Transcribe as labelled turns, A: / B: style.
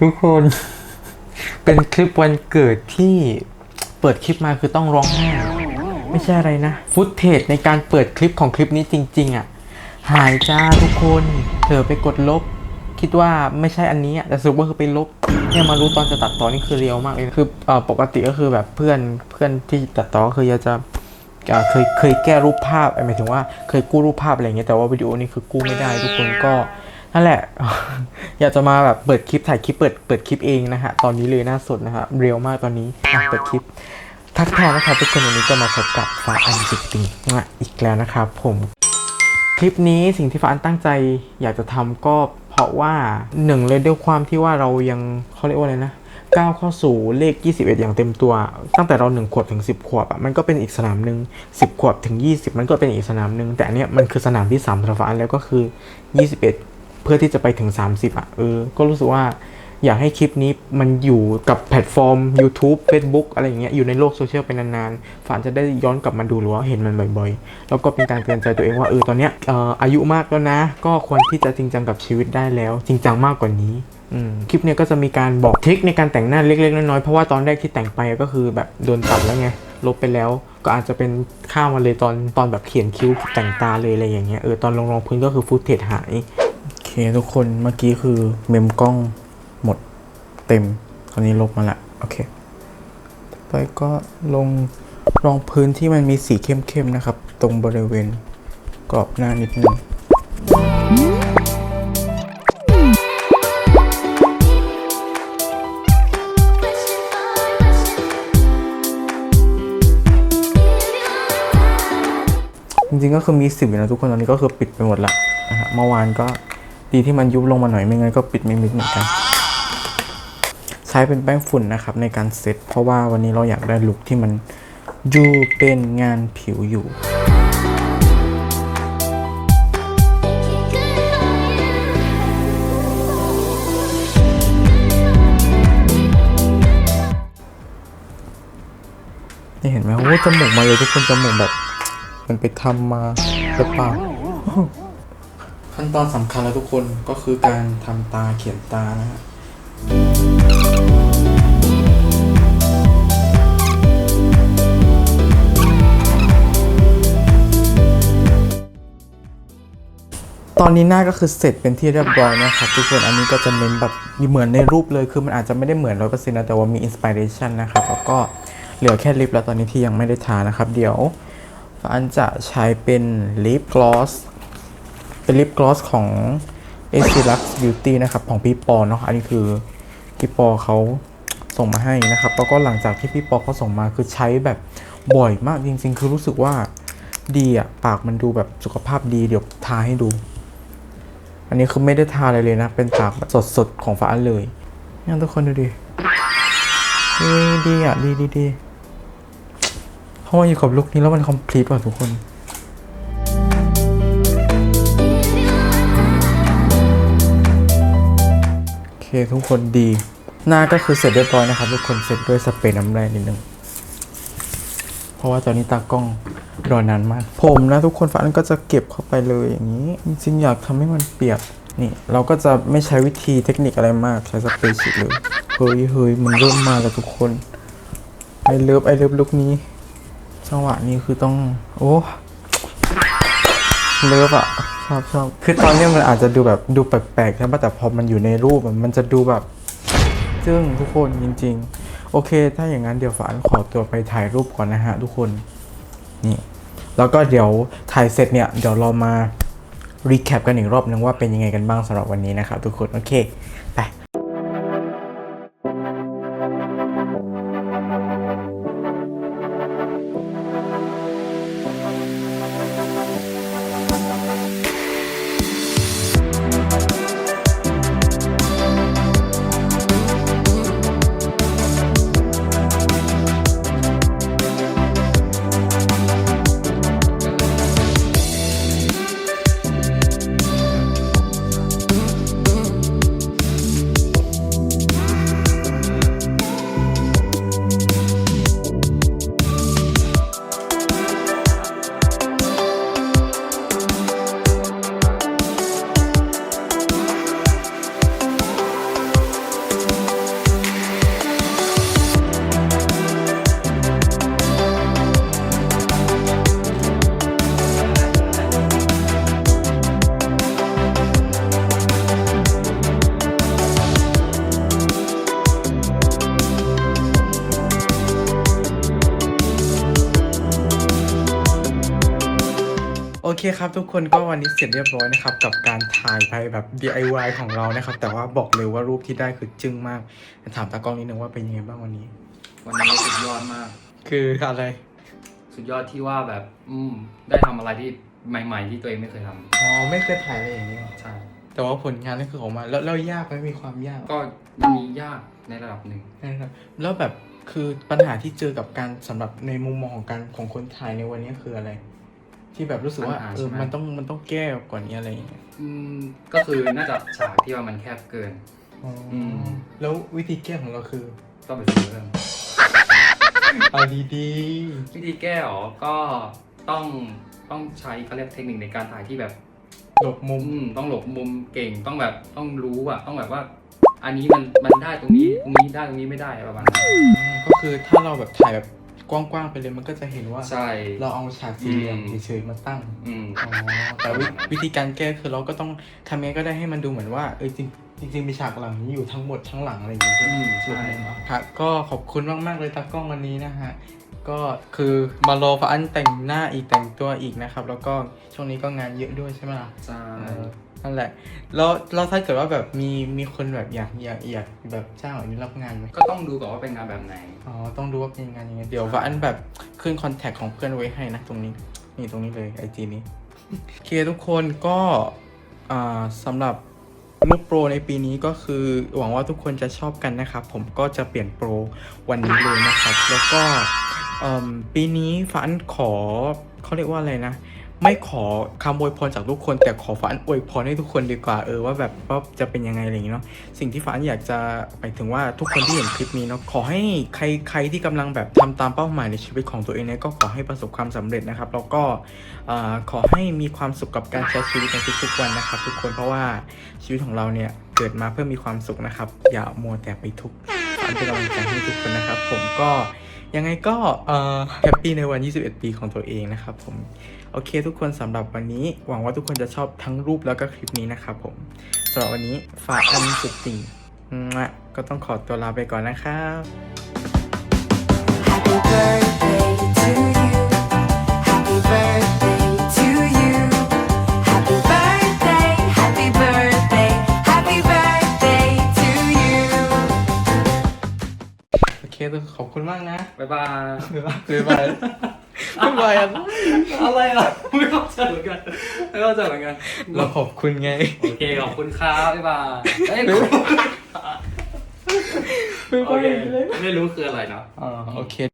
A: ทุกคน เป็นคลิปวันเกิดที่เปิดคลิปมาคือต้องร้องไห้ไม่ใช่อะไรนะ ฟุตเทจในการเปิดคลิปของคลิปนี้จริง ๆ อะ หายจ้าทุกคนเธอไปกดลบ คิดว่าไม่ใช่อันนี้แต่สรุปว่าคือไปลบเนี่ยมารู้ตอนจะตัดต่อนี่คือเรียวมากเลยคือเอ่อปกติก็คือแบบเพื่อนเพื่อนที่ตัดต่อก็คือจะเคยเคยแก้รูปภาพหมายถึงว่าเคยกู้รูปภาพอะไรเงี้ยแต่ว่าวิดีโอนี่คือกู้ไม่ได้ทุกคนก็ นั่นแหละ อยากจะมาแบบเปิดคลิปถ่ายคลิปเปิดเปิดคลิปเองนะฮะตอนนี้เลยหน้าสดนะฮะเรียวมากตอนนี้เปิดคลิป ทักทายนะครับทุกคนวันนี้ก็มาพบกับฟ้าอันจิตติงอีกแล้วนะครับผมคลิปนี้สิ่งที่ฟ้าอันตั้งใจ อยากจะทำก็เพราะว่าหนึ่งเลยด้วยความที่ว่าเรายังเขาเรียกว่าอะไรนะก้าวเข้าสู่เลข 21 อย่างเต็มตัว ตั้งแต่เราหนึ่งขวบถึง 10 ขวบอะมันก็เป็นอีกสนามหนึ่ง10 ขวบถึง 20 มันก็เป็นอีกสนามหนึ่งแต่อันเนี้ยมันคือสนามที่3สำหรับฟ้าอันแล้วก็คือ 21 เพื่อที่จะไปถึง 30อะเออก็รู้สึกว่าอยากให้คลิปนี้มันอยู่กับแพลตฟอร์ม YouTube Facebook อะไรอย่างเงี้ยอยู่ในโลกโซเชียลไปนานๆฝันจะได้ย้อนกลับมาดูหรือว่าเห็นมันบ่อยๆ แล้วก็เป็นการเตือนใจตัวเองว่าเออตอนเนี้ยอออายุมากแล้วนะ ก็ควรที่จะจริงจังกับชีวิตได้แล้ว จริงจังมากกว่านี้คลิปเนี้ยก็จะมีการบอกทริคในการแต่งหน้าเล็กๆน้อยๆเพราะว่าตอนแรกที่แต่งไปก็คือแบบโดนตัดแล้วไงลบไปแล้วก็อาจจะเป็นข้ามมาเลยตอนตอนแบบเขียนคิ้วแต่งตาเลยอะไรอย่างเงี้ยเออตอนลงรองพื้นก็คือฟุตเทจหาย เคทุกคนเมื่อกี้คือเมมกล้องหมดเต็มคราวนี้ลบมาละโอเคไปก็ลงรองพื้นที่มันมีสีเข้มๆนะครับ ตรงบริเวณกรอบหน้านิดนึงจริงๆก็คือมีสิบอยู่นะทุกคนตอนนี้ก็คือปิดไปหมดละนะฮะเมื่อวานก็ ดีที่มันยุบลงมาหน่อยไม่งั้นก็ปิดไม่มิดเหมือนกัน ใช้เป็นแป้งฝุ่นนะครับในการเซตเพราะว่าวันนี้เราอยากได้ลุคที่มันดูเป็นงานผิวอยู่นี่เห็นไหมโอ้จมูกมาเลยทุกคนจมูกแบบ มันไปทำมาหรือเปล่า ขั้นตอนสำคัญแล้วทุกคนก็คือการทำตาเขียนตานะฮะตอนนี้หน้าก็คือเสร็จเป็นที่เรียบร้อยนะครับทุกคนอันนี้ก็จะเน้นแบบเหมือนในรูปเลยคือมันอาจจะไม่ได้เหมือนร้อยเปอร์เซ็นต์นะแต่ว่ามีอินสปิเรชันนะครับแล้วก็เหลือแค่ลิปแล้วตอนนี้ที่ยังไม่ได้ทานะครับ เดี๋ยวฟ้านจะใช้เป็นลิปกลอส เป็นลิปกลอสของ a c l u x Beauty นะครับ ของพี่ปอเนาะอันนี้คือพี่ปอเขาส่งมาให้นะครับแล้วก็หลังจากที่พี่ปอเขาส่งมาคือใช้แบบบ่อยมากจริง ๆ คือรู้สึกว่าดีอะปากมันดูแบบสุขภาพดีเดี๋ยวทาให้ดู อันนี้คือไม่ได้ทาอะไรเลยนะ เป็นปากแบบสดๆของฟ้าเลยนี่ทุกคนดูดิเฮ้ยดีอะดีดีดีเพราะว่าอยู่กับลุคนี้แล้วมันคอมพลีทว่ะทุกคน คทุกคนดี หน้าก็คือเสร็จเรียบร้อยนะครับทุกคนเสร็จด้วยสเปรย์น้ำแร่นิดนึงเพราะว่าตอนนี้ตากล้องรอนานมาก ผมนะทุกคนฟ้าอันก็จะเก็บเข้าไปเลยอย่างนี้ จริงๆอยากทำให้มันเปียกนี่เราก็จะไม่ใช้วิธีเทคนิคอะไรมากใช้สเปรย์ฉีดเลยเฮ้ยเฮ้ยมันเริ่มมาแล้วทุกคนไอเลิฟไอเลิฟลุกนี้จังหวะนี้คือต้อง โอ้เลิฟอะ อบชอบคือตอนเนี้ยมันอาจจะดูแบบดูแปลกๆใช่ปะแต่พอมันอยู่ในรูปอะมันจะดูแบบซึ่งทุกคนจริง ๆ โอเค ถ้าอย่างนั้นเดี๋ยวฝานขอตัวไปถ่ายรูปก่อนนะฮะทุกคนนี่แล้วก็เดี๋ยวถ่ายเสร็จเนี่ยเดี๋ยวเรามารีแคปกันอีกรอบนึงว่าเป็นยังไงกันบ้างสำหรับวันนี้นะครับทุกคนโอเคไป เคครับทุกคนก็วันนี้เสร็จเรียบร้อยนะครับ กับการถ่ายไปแบบ DIY ของเรานะครับ แต่ว่าบอกเลยว่ารูปที่ได้คือจึ้งมากถามตากล้องนิดนึงว่าเป็นยังไงบ้างวันนี้
B: วันนี้สุดยอดมาก
A: คืออะไร
B: สุดยอดที่ว่าแบบ อืม ได้ทำอะไรที่ใหม่ ๆ ที่ตัวเองไม่เคยทำ
A: อ๋อไม่เคยถ่ายอะไรอย่างนี้หรอ
B: ใช่
A: แต่ว่าผลงานนั่นคือออกมา แล้วแล้วยากไหมมีความยาก
B: ก็มียากในระดับหนึ่ง
A: นะครับแล้วแบบคือปัญหาที่เจอกับการสำหรับในมุมมองของการของคนถ่ายในวันนี้คืออะไร ที่แบบรู้สึกว่าเออมันต้องมันต้องแก้กว่านี้อะไรอย่างเงี้ย
B: อืมก็คือน่าจะฉากที่ว่ามันแคบเกิน
A: อ๋ออ
B: ม
A: แล้ววิธีแก้ของเราคือ
B: ต้องไปซื้อเพิ่ม
A: เอาดี
B: วิธีแก้หรอก็ต้องต้องใช้เขาเรียกเทคนิคในการถ่ายที่แบบ
A: ๆหลบมุม
B: อืมต้องหลบมุมเก่งต้องแบบต้องรู้อะต้องแบบว่า อันนี้มันมันได้ตรงนี้ตรงนี้ได้ตรงนี้ไม่ได้ประมาณนั้น
A: อืมก็คือถ้าเราแบบถ่ายแบบ กว้างๆไปเลยมันก็จะเห็นว่า
B: ใช่
A: เราเอาฉากสี่เหลี่ยม
B: อืม
A: เฉยๆมาตั้ง
B: อืม
A: อ๋อแต่วิวิธีการแก้คือเราก็ต้องทำยังไงก็ได้ให้มันดูเหมือนว่าเออจริงจริงๆมีฉากหลังนี้อยู่ทั้งหมดทั้งหลังอะไรอย่างเงี้ย
B: อืม
A: ใช่ไหม
B: ใช่
A: ครับก็ขอบคุณมากๆเลยตากล้องวันนี้นะฮะก็คือมารอฟ้าอันแต่งหน้าอีกแต่งตัวอีกนะครับ แล้วก็ช่วงนี้ก็งานเยอะด้วยใช่ไหมล่ะ
B: ใช่
A: เออ นั่นแหละแล้วแล้วถ้าเกิดว่าแบบมีมีคนแบบอยากอยากอยากแบบจ้างอันนี้รับงานไหม
B: ก็ต้องดูก่อนว่าเป็นงานแบบไหน
A: อ๋อต้องดูว่าเป็นงานยังไงเดี๋ยวฟ้าอันแบบขึ้นคอนแทคของเพื่อนไว้ให้นะตรงนี้นี่ตรงนี้เลยไอจีนี้โอเคทุกคนก็อ่าสำหรับลูกโปรในปีนี้ก็คือหวังว่าทุกคนจะชอบกันนะครับ ผมก็จะเปลี่ยนโปรวันนี้เลยนะครับ แล้วก็เอิ่มปีนี้ฝันขอเขาเรียกว่าอะไรนะ ไม่ขอคำอวยพรจากทุกคน แต่ขอฝันอวยพรให้ทุกคนดีกว่าเออว่าแบบว่าจะเป็นยังไงอะไรอย่างเงี้ยเนาะสิ่งที่ฝันอยากจะไปถึงว่าทุกคนที่เห็นคลิปนี้เนาะขอให้ใครใครที่กำลังแบบทำตามเป้าหมายในชีวิตของตัวเองเนี่ยก็ขอให้ประสบความสำเร็จนะครับแล้วก็ขอให้มีความสุขกับการใช้ชีวิตในทุกๆวันนะครับ ทุกคนเพราะว่าชีวิตของเราเนี่ยเกิดมาเพื่อมีความสุขนะครับ อย่ามัวแต่ไปทุกข์ฝันเป็นกำลังใจให้ทุกคนนะครับ ผมก็ยังไงก็เออแฮปปี้ในวัน 21 ปีของตัวเองนะครับผม โอเค ทุกคนสำหรับวันนี้ หวังว่าทุกคนจะชอบทั้งรูปแล้วก็คลิปนี้นะครับผมสำหรับวันนี้ฝากอันสุดติ่งมะก็ต้องขอตัวลาไปก่อนนะครับ
C: Happy birthday to you. Happy birthday to you. Happy birthday, happy birthday, happy birthday to you.
A: โอเคทุกคนขอบคุณมากนะ
B: บ๊ายบาย
A: บ๊ายบาย บ๊ายบายบ๊ายบายอะ
B: อะไรอะไม่เข้าใจเหมือนกันไม่เข้าใจเหมือนกัน
A: เราขอบคุณไง
B: โอเคขอบคุณครับบ๊ายบายเอ้ย
A: บ๊ายบาย
B: โอเคไม่รู้คืออะไรเนาะ
A: อ่าโอเค